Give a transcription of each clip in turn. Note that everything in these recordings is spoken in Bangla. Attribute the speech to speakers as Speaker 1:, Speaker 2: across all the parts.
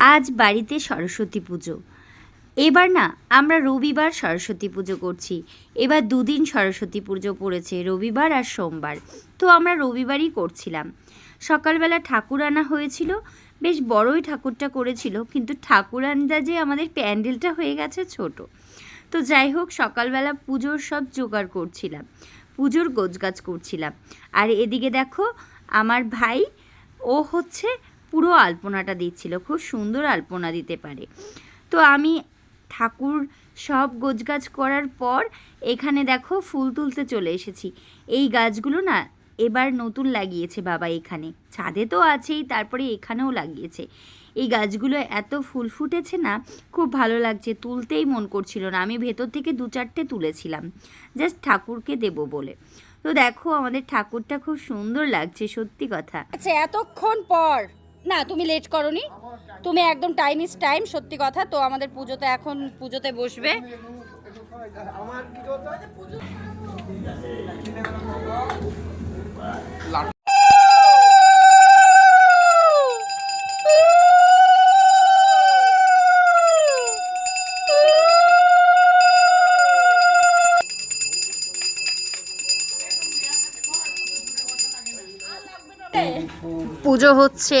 Speaker 1: আজ বাড়িতে সরস্বতী পুজো। এবার না, আমরা রবিবার সরস্বতী পুজো করছি। এবার দুদিন সরস্বতী পুজো পড়েছে, রবিবার আর সোমবার। তো আমরা রবিবারই করছিলাম। সকালবেলা ঠাকুর আনা হয়েছিল, বেশ বড়ই ঠাকুরটা করেছিল, কিন্তু ঠাকুর আন্দাজে আমাদের প্যান্ডেলটা হয়ে গেছে ছোট। তো যাই হোক, সকালবেলা পুজোর সব জোগাড় করছিলাম, পুজোর গোছগাছ করছিলাম। আর এদিকে দেখো, আমার ভাই, ও হচ্ছে পুরো আলপনাটা দিচ্ছিল, খুব সুন্দর আলপনা দিতে পারে। তো আমি ঠাকুর সব গোছগাছ করার পর এখানে দেখো ফুল তুলতে চলে এসেছি। এই গাছগুলো না এবার নতুন লাগিয়েছে বাবা এখানে। ছাদে তো আছেই, তারপরে এখানেও লাগিয়েছে। এই গাছগুলো এত ফুল ফুটেছে না, খুব ভালো লাগছে, তুলতেই মন করছিল না। আমি ভেতর থেকে দু চারটে তুলেছিলাম, জাস্ট ঠাকুরকে দেবো বলে। তো দেখো আমাদের ঠাকুরটা খুব সুন্দর লাগছে, সত্যি কথা।
Speaker 2: আচ্ছা এতক্ষণ পর না, তুমি লেট করনি। তুমি একদম টাইম ইজ টাইম সত্যি কথা। তো আমাদের পুজোতে এখন পুজোতে বসবে।
Speaker 1: পুজো হচ্ছে।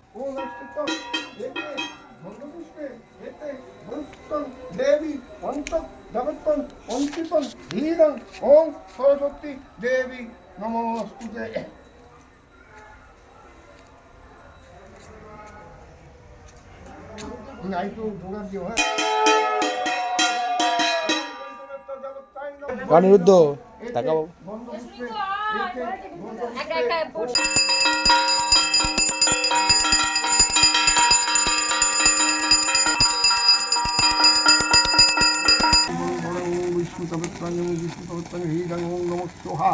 Speaker 3: অন্ত জগত্তন অঙ্কিতন ধীরং ওম সরস্বতী দেবী নমস্তুতে
Speaker 4: অনিরুদ্ধ তাকাবো
Speaker 3: বন্ধপুষ্পে
Speaker 2: বসে
Speaker 3: ওম বিষ্ণু ওম সোহা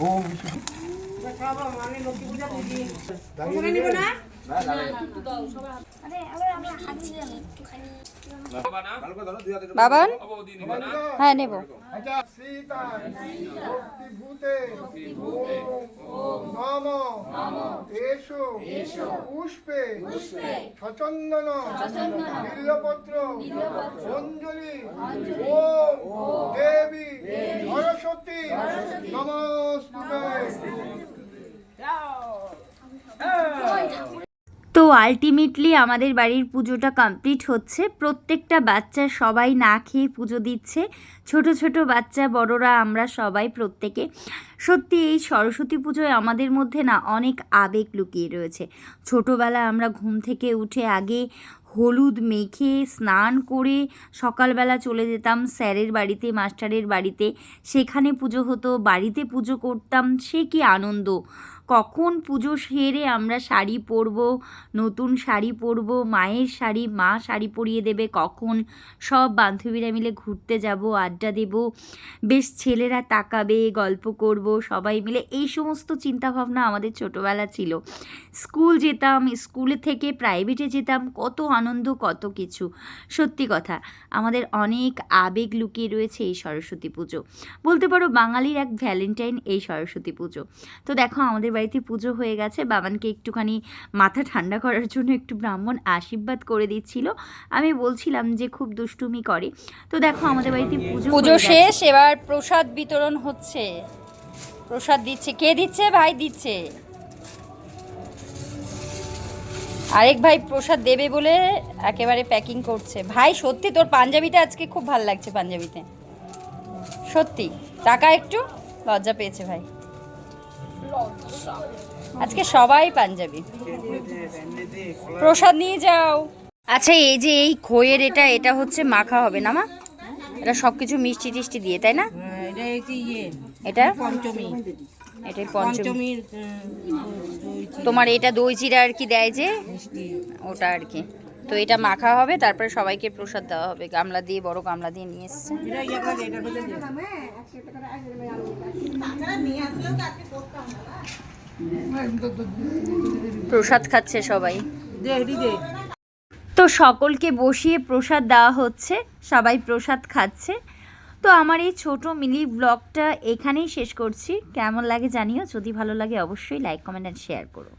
Speaker 3: ওম বিষ্ণু
Speaker 2: বাবান হ্যাঁ নেব
Speaker 3: আচ্ছা সীতা ভূতে নম এসো। পুষ্পে। সচন্দন বিল্লপত্র অঞ্জলি। ও দেবী। সরস্বতী। নমস্তুতে
Speaker 1: তো আলটিমেটলি আমাদের বাড়ির পুজোটা কমপ্লিট হচ্ছে। প্রত্যেকটা বাচ্চা সবাই না খেয়ে পুজো দিচ্ছে। ছোট ছোট বাচ্চা, বড়রা, আমরা সবাই প্রত্যেকে। সত্যি এই সরস্বতী পুজোয় আমাদের মধ্যে না অনেক আবেগ লুকিয়ে রয়েছে। ছোটোবেলা আমরা ঘুম থেকে উঠে আগে হলুদ মেখে স্নান করে সকালবেলা চলে যেতাম স্যারের বাড়িতে, মাস্টারের বাড়িতে। সেখানে পুজো হতো, বাড়িতে পুজো করতাম, সে কি আনন্দ। কখন পুজো সেরে আমরা শাড়ি পরবো, নতুন শাড়ি পরবো, মায়ের শাড়ি, মা শাড়ি পরিয়ে দেবে, কখন সব বান্ধবীরা মিলে ঘুরতে যাব, আড্ডা দেব, বেশ ছেলেরা তাকাবে, গল্প করব, সবাই মিলে। এই সমস্ত চিন্তাভাবনা আমাদের ছোটোবেলা ছিল। স্কুল যেতাম, স্কুলে থেকে প্রাইভেটে যেতাম, কত আনন্দ, কত কিছু। সত্যি কথা, আমাদের অনেক আবেগ লুকিয়ে রয়েছে এই সরস্বতী পুজো। বলতে পারো বাঙালির এক ভ্যালেন্টাইন এই সরস্বতী পুজো। তো দেখো, আমাদের বাড়িতে পুজো হয়ে গেছে। বাবানকে একটুখানি মাথা ঠান্ডা করার জন্য একটু ব্রাহ্মণ আশীর্বাদ করে দিচ্ছিল। আমি বলছিলাম যে খুব দুষ্টুমি করে। তো দেখো আমাদের বাড়িতে পুজো
Speaker 2: পুজো শেষ এবার প্রসাদ বিতরণ হচ্ছে। প্রসাদ দিচ্ছে। কে দিচ্ছে? ভাই দিচ্ছে। আরেক ভাই প্রসাদ দেবে বলে একেবারে প্যাকিং করছে। ভাই সত্যি তোর পাঞ্জাবিটা আজকে খুব ভালো লাগছে পাঞ্জাবিতে। সত্যি। টাকা একটু? লজ্জা পেয়েছে ভাই। আজকে সবাই পাঞ্জাবি। প্রসাদ নিয়ে যাও।
Speaker 1: আচ্ছা এই যে এই খইয়ের এটা এটা হচ্ছে মাখা হবে না মা? এটা সব কিছু মিষ্টি টিষ্টি দিয়ে তাই না?
Speaker 5: এটা ইয়ে
Speaker 1: এটা?
Speaker 5: পঞ্চমী।
Speaker 1: এটাই
Speaker 5: পঞ্চমীর
Speaker 1: তোমার এটা দই চিরা আর কি দেয় যে? ওটা আর কি।
Speaker 2: তো এটা মাখা হবে, তারপরে সবাইকে প্রসাদ দেওয়া হবে, গামলা দিয়ে, বড় গামলা দিয়ে নিয়ে এসছে। প্রসাদ খাচ্ছে সবাই।
Speaker 1: তো সকলকে বসিয়ে প্রসাদ দেওয়া হচ্ছে, সবাই প্রসাদ খাচ্ছে। তো আমার এই ছোট মিলি ব্লগটা এখানেই শেষ করছি। কেমন লাগে জানিও, যদি ভালো লাগে অবশ্যই লাইক কমেন্ট অ্যান্ড শেয়ার করো।